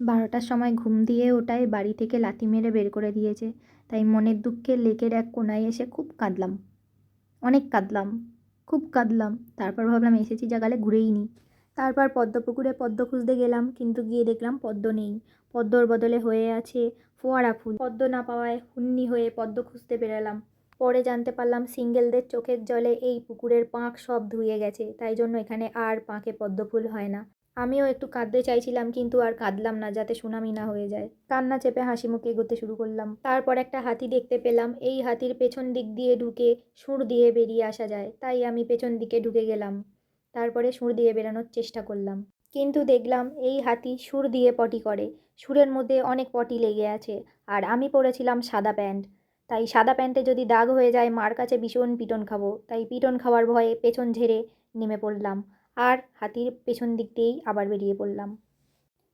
বারোটার সময় ঘুম দিয়ে ওটাই বাড়ি থেকে লাথি মেরে বের করে দিয়েছে। তাই মনের দুঃখে লেকের এক কোনায় এসে খুব কাঁদলাম। অনেক কাঁদলাম, খুব কাঁদলাম। তারপর ভাবলাম, এসেছি জাগালে ঘুরেই নিই তারপর পদ্মপুকুরে পদ্ম খুঁজতে গেলাম, কিন্তু গিয়ে দেখলাম পদ্ম নেই। পদ্মর বদলে হয়ে আছে ফোয়ারা ফুল। পদ্ম না পাওয়ায় হুন্নি হয়ে পদ্ম খুঁজতে বেরালাম। পরে জানতে পারলাম, সিঙ্গেলদের চোখের জলে এই পুকুরের পাঁক সব ধুয়ে গেছে। তাই জন্য এখানে আর পাঁকে পদ্ম ফুল হয় না। আমিও একটু কাঁদতে চাইছিলাম, কিন্তু আর কাঁদলাম না যাতে সুনামি না হয়ে যায়। কান্না চেপে হাসি মুখে এগোতে শুরু করলাম। তারপর একটা হাতি দেখতে পেলাম। এই হাতির পেছন দিক দিয়ে ঢুকে সুর দিয়ে বেরিয়ে আসা যায়। তাই আমি পেছন দিকে ঢুকে গেলাম। তারপরে সুর দিয়ে বেরানোর চেষ্টা করলাম। কিন্তু দেখলাম এই হাতি সুর দিয়ে পটি করে। সুরের মধ্যে অনেক পটি লেগে আছে। আর আমি পরেছিলাম সাদা প্যান্ট। তাই সাদা প্যান্টে যদি দাগ হয়ে যায়, মার কাছে ভীষণ পিটন খাব। তাই পিটন খাওয়ার ভয়ে পেছন ঝেড়ে নেমে পড়লাম। আর হাতির পেছন দিক দিয়েই আবার বেরিয়ে পড়লাম।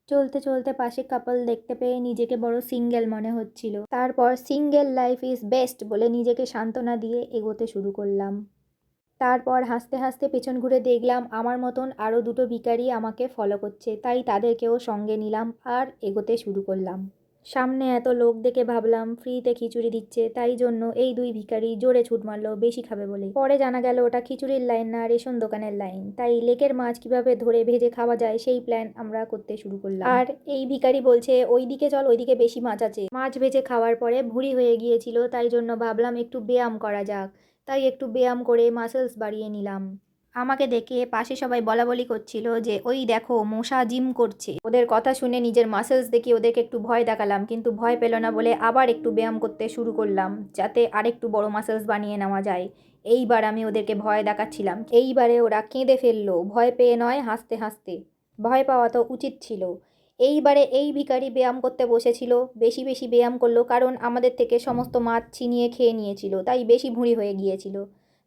চলতে চলতে পাশে কাপল দেখতে পেয়ে নিজেকে বড় সিঙ্গেল মনে হচ্ছিল। তারপর সিঙ্গেল লাইফ ইজ বেস্ট বলে নিজেকে সান্ত্বনা দিয়ে এগোতে শুরু করলাম। তারপর হাসতে হাসতে পেছন ঘুরে দেখলাম আমার মতন আরও দুটো ভিখারি আমাকে ফলো করছে, তাই তাদেরকেও সঙ্গে নিলাম আর এগোতে শুরু করলাম। সামনে এত লোক দেখে ভাবলাম, ফ্রিতে খিচুড়ি দিচ্ছে, তাই জন্য এই দুই ভিখারি জোরে ছুট মারলো, বেশি খাবে বলে। পরে জানা গেল, ওটা খিচুড়ির লাইন না, রেশন দোকানের লাইন। তাই লেকের মাছ কীভাবে ধরে ভেজে খাওয়া যায়, সেই প্ল্যান আমরা করতে শুরু করলাম। আর এই ভিখারি বলছে ওই দিকে চল, ওইদিকে বেশি মাছ আছে। মাছ ভেজে খাওয়ার পরে ভুঁড়ি হয়ে গিয়েছিল, তাই জন্য ভাবলাম একটু ব্যায়াম করা যাক। তাই একটু ব্যায়াম করে মাসেলস বাড়িয়ে নিলাম। আমাকে দেখে পাশে সবাই বলা বলি করছিল যে, ওই দেখো, মশা জিম করছে। ওদের কথা শুনে নিজের মাসেলস দেখে ওদেরকে একটু ভয় দেখালাম, কিন্তু ভয় পেল না বলে আবার একটু ব্যায়াম করতে শুরু করলাম, যাতে আরেকটু বড় মাসেলস বানিয়ে নেওয়া যায়। এইবার আমি ওদেরকে ভয় দেখাচ্ছিলাম। এইবারে ওরা কেঁদে ফেলল, ভয় পেয়ে নয়, হাসতে হাসতে। ভয় পাওয়া তো উচিত ছিল। এইবারে এই ভিখারি ব্যায়াম করতে বসেছিল, বেশি বেশি ব্যায়াম করল কারণ আমাদের থেকে সমস্ত মাছ ছিনিয়ে খেয়ে নিয়েছিল, তাই বেশি ভুঁড়ি হয়ে গিয়েছিল।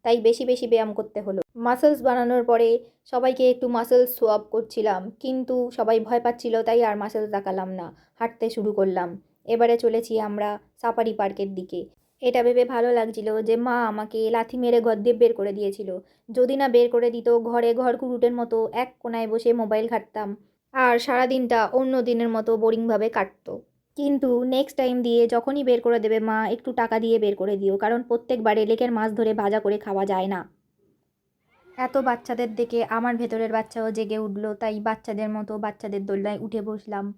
তাই বেশি বেশি ব্যায়াম করতে হলো। মাসেলস বানানোর পরে সবাইকে একটু মাসেলস সোয়াপ করছিলাম, কিন্তু সবাই ভয় পাচ্ছিল, তাই আর মাসেলস দেখালাম না, হাঁটতে শুরু করলাম। এবারে চলেছি আমরা সাফারি পার্কের দিকে। এটা ভেবে ভালো লাগছিল যে, মা আমাকে লাথি মেরে ঘর দিয়ে বের করে দিয়েছিল। যদি না বের করে দিত, ঘরে ঘর কুরুটের মতো এক কোনায় বসে মোবাইল ঘাঁটতাম। আর সারা দিনটা অন্য দিনের মতো বোরিংভাবে কাটতো। কিন্তু নেক্সট টাইম দিয়ে যখনই বের করে দেবে, মা একটু টাকা দিয়ে বের করে দিও। কারণ প্রত্যেকবার লেকের মাছ ধরে ভাজা করে খাওয়া যায় না। এত বাচ্চাদের দেখে আমার ভেতরের বাচ্চাও জেগে উঠল, তাই বাচ্চাদের মতো বাচ্চাদের দোলনায় উঠে বসলাম।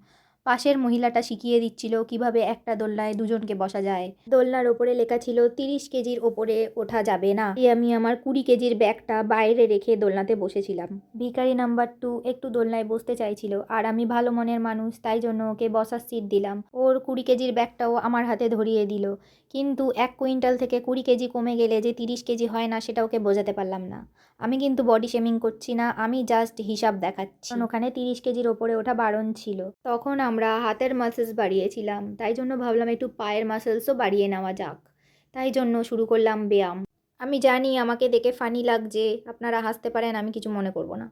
পাশের মহিলাটা শিখিয়ে দিচ্ছিল কীভাবে একটা দোলনায় দুজনকে বসা যায়। দোলনার ওপরে লেখা ছিল, তিরিশ কেজির ওপরে ওঠা যাবে না। আমি আমার কুড়ি কেজির ব্যাগটা বাইরে রেখে দোলনাতে বসেছিলাম। ভিখারি নাম্বার টু একটু দোলনায় বসতে চাইছিল, আর আমি ভালো মনের মানুষ, তাই জন্য ওকে বসার সিট দিলাম। ওর কুড়ি কেজির ব্যাগটাও আমার হাতে ধরিয়ে দিল। কিন্তু এক কুইন্টাল থেকে কুড়ি কেজি কমে গেলে যে তিরিশ কেজি হয় না, সেটা ওকে বোঝাতে পারলাম না। আমি কিন্তু বডি শেমিং করছি না, আমি জাস্ট হিসাব দেখাচ্ছি। ওখানে তিরিশ কেজির ওপরে ওঠা বারণ ছিল। তখন আমরা হাতের মাসেলস বাড়িয়েছিলাম। তাই জন্য ভাবলাম একটু পায়ের মাসেলসও বাড়িয়ে নেওয়া যাক। তাই জন্য শুরু করলাম ব্যায়াম। আমি জানি আমাকে দেখে ফানি লাগছে, আপনারা হাসতে পারেন, আমি কিছু মনে করব না।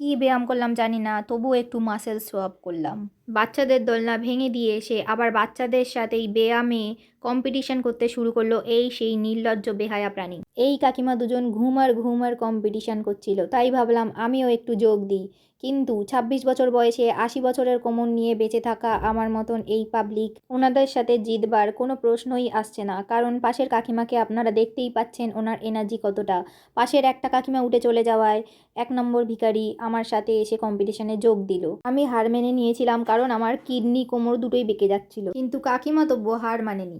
কী ব্যায়াম করলাম জানি না, তবুও একটু মাসেল সোয়াপ করলাম। বাচ্চাদের দোলনা ভেঙে দিয়ে এসে আবার বাচ্চাদের সাথেই ব্যায়ামে কম্পিটিশন করতে শুরু করল এই সেই নির্লজ্জ বেহায়া প্রাণী। এই কাকিমা দুজন ঘুমার ঘুমার কম্পিটিশন করছিল। তাই ভাবলাম আমিও একটু যোগ দিই। কিন্তু ২৬ বছর বয়সে আশি বছরের কোমর নিয়ে বেঁচে থাকা আমার মতন এই পাবলিক ওনাদের সাথে জিতবার কোনো প্রশ্নই আসছে না। কারণ পাশের কাকিমাকে আপনারা দেখতেই পাচ্ছেন ওনার এনার্জি কতটা। পাশের একটা কাকিমা উঠে চলে যাওয়ায় এক নম্বর ভিখারি আমার সাথে এসে কম্পিটিশনে যোগ দিল। আমি হার মেনে নিয়েছিলাম কারণ আমার কিডনি কোমর দুটোই বেঁকে যাচ্ছিল। কিন্তু কাকিমা তবুও হার মানেনি।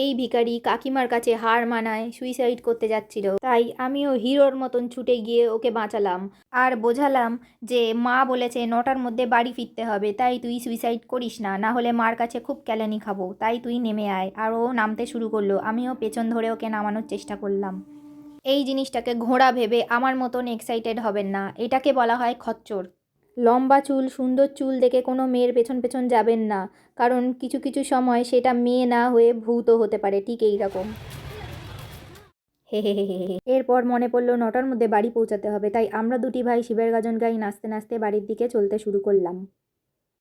এই ভিখারি কাকিমার কাছে হার মানায় সুইসাইড করতে যাচ্ছিল। তাই আমিও হিরোর মতন ছুটে গিয়ে ওকে বাঁচালাম। আর বোঝালাম যে মা বলেছে নটার মধ্যে বাড়ি ফিরতে হবে, তাই তুই সুইসাইড করিস না না হলে মার কাছে খুব ক্যালানি খাব, তাই তুই নেমে আয়। আর ও নামতে শুরু করল, আমিও পেছন ধরে ওকে নামানোর চেষ্টা করলাম। এই জিনিসটাকে ঘোড়া ভেবে আমার মতন এক্সাইটেড হবেন না, এটাকে বলা হয় খচ্চর। লম্বা চুল সুন্দর চুল দেখে কোনো মেয়ের পেছন পেছন যাবেন না। কারণ কিছু কিছু সময় সেটা মেয়ে না হয়ে ভূত হতে পারে ঠিক এই রকম। হে হে হে হে হে। এরপর মনে পড়ল নটার মধ্যে বাড়ি পৌঁছাতে হবে তাই আমরা দুটি ভাই শিবের গাজন গাই নাচতে নাচতে বাড়ির দিকে চলতে শুরু করলাম।